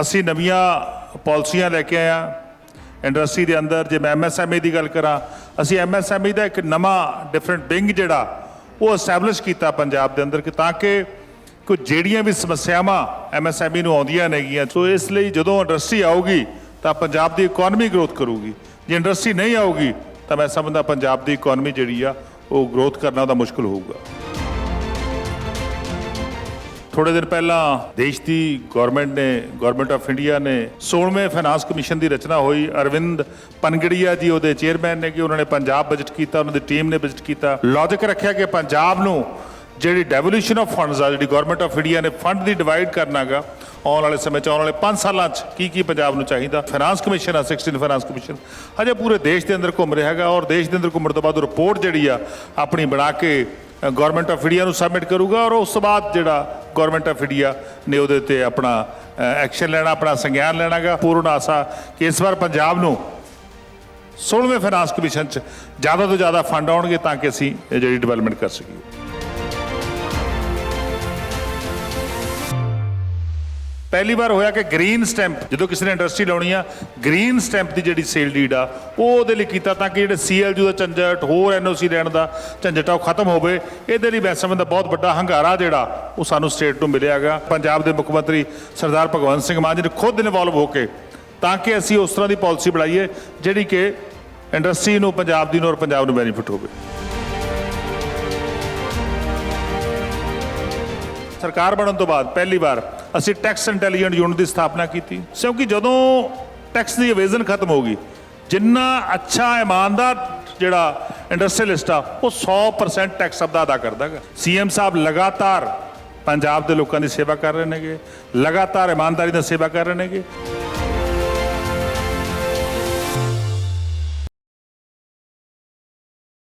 ਅਸੀਂ ਨਵੀਆਂ ਪਾਲਿਸੀਆਂ ਲੈ ਕੇ ਆਏ ਆ ਇੰਡਸਟਰੀ ਦੇ ਅੰਦਰ, ਜੇ ਮੈਂ ਐਮਐਸਐਮਈ ਦੀ ਗੱਲ ਕਰਾਂ, ਅਸੀਂ ਐਮਐਸਐਮਈ ਦਾ ਇੱਕ ਨਵਾਂ ਡਿਫਰੈਂਟ ਵਿੰਗ ਜਿਹੜਾ, ਉਹ ਐਸਟੈਬਲਿਸ਼ ਕੀਤਾ ਪੰਜਾਬ ਦੇ ਅੰਦਰ ਕਿ ਤਾਂ ਕਿ ਕੋਈ ਜਿਹੜੀਆਂ ਵੀ ਸਮੱਸਿਆਵਾਂ ਐਮਐਸਐਮਈ ਨੂੰ ਆਉਂਦੀਆਂ ਨੇਗੀਆਂ ਸੋ ਇਸ ਲਈ ਜਦੋਂ ਇੰਡਸਟਰੀ ਆਊਗੀ, ਤਾਂ ਪੰਜਾਬ ਦੀ ਇਕਨੋਮੀ ਗਰੋਥ ਕਰੂਗੀ। ਜੇ ਇੰਡਸਟਰੀ ਨਹੀਂ ਆਊਗੀ, ਤਾਂ ਮੈਂ ਸਮਝਦਾ ਪੰਜਾਬ ਦੀ ਇਕਨੋਮੀ ਜਿਹੜੀ ਆ, ਉਹ ਗਰੋਥ ਕਰਨਾ ਉਹਦਾ ਮੁਸ਼ਕਲ ਹੋਊਗਾ। ਥੋੜੇ ਦਿਨ ਪਹਿਲਾਂ ਦੇਸ਼ ਦੀ ਗਵਰਨਮੈਂਟ ਨੇ ਗਵਰਨਮੈਂਟ ਆਫ ਇੰਡੀਆ ਨੇ 16ਵੇਂ ਫਾਈਨਾਂਸ ਕਮਿਸ਼ਨ ਦੀ ਰਚਨਾ ਹੋਈ। ਅਰਵਿੰਦ ਪਨਗੜੀਆ ਜੀ ਉਹਦੇ ਚੇਅਰਮੈਨ ਨੇ ਕਿ ਉਹਨਾਂ ਨੇ ਪੰਜਾਬ ਬਜਟ ਕੀਤਾ, ਉਹਨਾਂ ਦੀ ਟੀਮ ਨੇ ਬਜਟ ਕੀਤਾ। ਲੌਜੀਕ ਰੱਖਿਆ ਕਿ ਪੰਜਾਬ ਨੂੰ ਜਿਹੜੀ ਡੈਵੋਲੂਸ਼ਨ ਆਫ ਫੰਡਸ ਆ, ਜਿਹੜੀ ਗਵਰਨਮੈਂਟ ਆਫ ਇੰਡੀਆ ਨੇ ਫੰਡ ਦੀ ਡਿਵਾਈਡ ਕਰਨਾਗਾ ਆਉਣ ਵਾਲੇ ਸਮੇਂ ਚ, ਆਉਣ ਵਾਲੇ 5 ਸਾਲਾਂ ਚ ਕੀ ਕੀ ਪੰਜਾਬ ਨੂੰ ਚਾਹੀਦਾ? ਫਾਈਨਾਂਸ ਕਮਿਸ਼ਨ ਆ 16 ਫਾਈਨਾਂਸ ਕਮਿਸ਼ਨ ਹਜੇ ਪੂਰੇ ਦੇਸ਼ ਦੇ ਅੰਦਰ ਘੁੰਮ ਰਿਹਾ ਹੈਗਾ ਔਰ ਦੇਸ਼ ਦੇ ਅੰਦਰ ਘੁੰਮਣ ਤੋਂ ਬਾਅਦ ਰਿਪੋਰਟ ਜਿਹੜੀ ਆ, ਆਪਣੀ ਬਣਾ ਕੇ ਗਵਰਨਮੈਂਟ ਆਫ ਇੰਡੀਆ ਨੂੰ ਸਬਮਿਟ ਕਰੂਗਾ ਔਰ ਉਸ ਤੋਂ ਬਾਅਦ ਜਿਹੜਾ ਗਵਰਨਮੈਂਟ ਆਫ ਇੰਡੀਆ ਨੇ ਉਹਦੇ ਤੇ ਆਪਣਾ ਐਕਸ਼ਨ ਲੈਣਾ, ਆਪਣਾ ਸੰਗਿਆਨ ਲੈਣਾਗਾ। ਪੂਰਨ ਆਸਾ ਕਿ ਇਸ ਵਾਰ ਪੰਜਾਬ ਨੂੰ 16ਵੇਂ ਫਾਈਨਾਂਸ ਕਮਿਸ਼ਨ ਚ ਜ਼ਿਆਦਾ ਤੋਂ ਜ਼ਿਆਦਾ ਫੰਡ ਆਉਣਗੇ ਤਾਂ ਕਿ ਅਸੀਂ ਜਿਹੜੀ ਡਿਵੈਲਪਮੈਂਟ ਕਰ ਸਕੀਏ। ਪਹਿਲੀ ਵਾਰ ਹੋਇਆ ਕਿ ਗ੍ਰੀਨ ਸਟੈਂਪ ਜਦੋਂ ਕਿਸੇ ਨੇ ਇੰਡਸਟਰੀ ਲਾਉਣੀ ਆ ਗ੍ਰੀਨ ਸਟੈਂਪ ਦੀ ਜਿਹੜੀ ਸੇਲ ਡੀਡ ਆ, ਉਹ ਉਹਦੇ ਲਈ ਕੀਤਾ ਤਾਂ ਕਿ ਜਿਹੜੇ ਸੀਐਲਯੂ ਦਾ ਝੰਜਟ, ਹੋਰ ਐਨਓਸੀ ਲੈਣ ਦਾ ਝੰਜਟ ਆ ਉਹ ਖਤਮ ਹੋਵੇ, ਇਹਦੇ ਲਈ ਮੈਂ ਸਮਝਦਾ ਬਹੁਤ ਵੱਡਾ ਹੰਗਾਰਾ ਜਿਹੜਾ ਉਹ ਸਾਨੂੰ ਸਟੇਟ ਨੂੰ ਮਿਲਿਆਗਾ ਪੰਜਾਬ ਦੇ ਮੁੱਖ ਮੰਤਰੀ ਸਰਦਾਰ ਭਗਵੰਤ ਸਿੰਘ ਮਾਨ ਜੀ ਨੇ ਖੁਦ ਇਨਵੋਲਵ ਹੋ ਕੇ ਤਾਂ ਕਿ ਅਸੀਂ ਉਸ ਤਰ੍ਹਾਂ ਦੀ ਪਾਲਿਸੀ ਬਣਾਈਏ, ਜਿਹੜੀ ਕਿ ਇੰਡਸਟਰੀ ਨੂੰ, ਪੰਜਾਬ ਦੀ ਨੂੰ ਔਰ ਪੰਜਾਬ ਨੂੰ ਬੈਨੀਫਿਟ ਹੋਵੇ। ਸਰਕਾਰ ਬਣਨ ਤੋਂ ਬਾਅਦ ਪਹਿਲੀ ਵਾਰ ਅਸੀਂ ਟੈਕਸ ਇੰਟੈਲੀਜੈਂਟ ਯੂਨਿਟ ਦੀ ਸਥਾਪਨਾ ਕੀਤੀ। ਕਿਉਂਕਿ ਜਦੋਂ ਟੈਕਸ ਦੀ ਇਵੇਜ਼ਨ ਖਤਮ ਹੋ ਗਈ, ਜਿੰਨਾ ਅੱਛਾ, ਇਮਾਨਦਾਰ ਜਿਹੜਾ ਇੰਡਸਟਰੀਅਲਿਸਟ ਆ, ਉਹ 100% ਟੈਕਸ ਆਪਦਾ ਅਦਾ ਕਰਦਾ ਹੈਗਾ। ਸੀਐਮ ਸਾਹਿਬ ਲਗਾਤਾਰ ਪੰਜਾਬ ਦੇ ਲੋਕਾਂ ਦੀ ਸੇਵਾ ਕਰ ਰਹੇ ਨੇਗੇ, ਲਗਾਤਾਰ ਇਮਾਨਦਾਰੀ ਨਾਲ ਸੇਵਾ ਕਰ ਰਹੇ ਨੇਗੇ।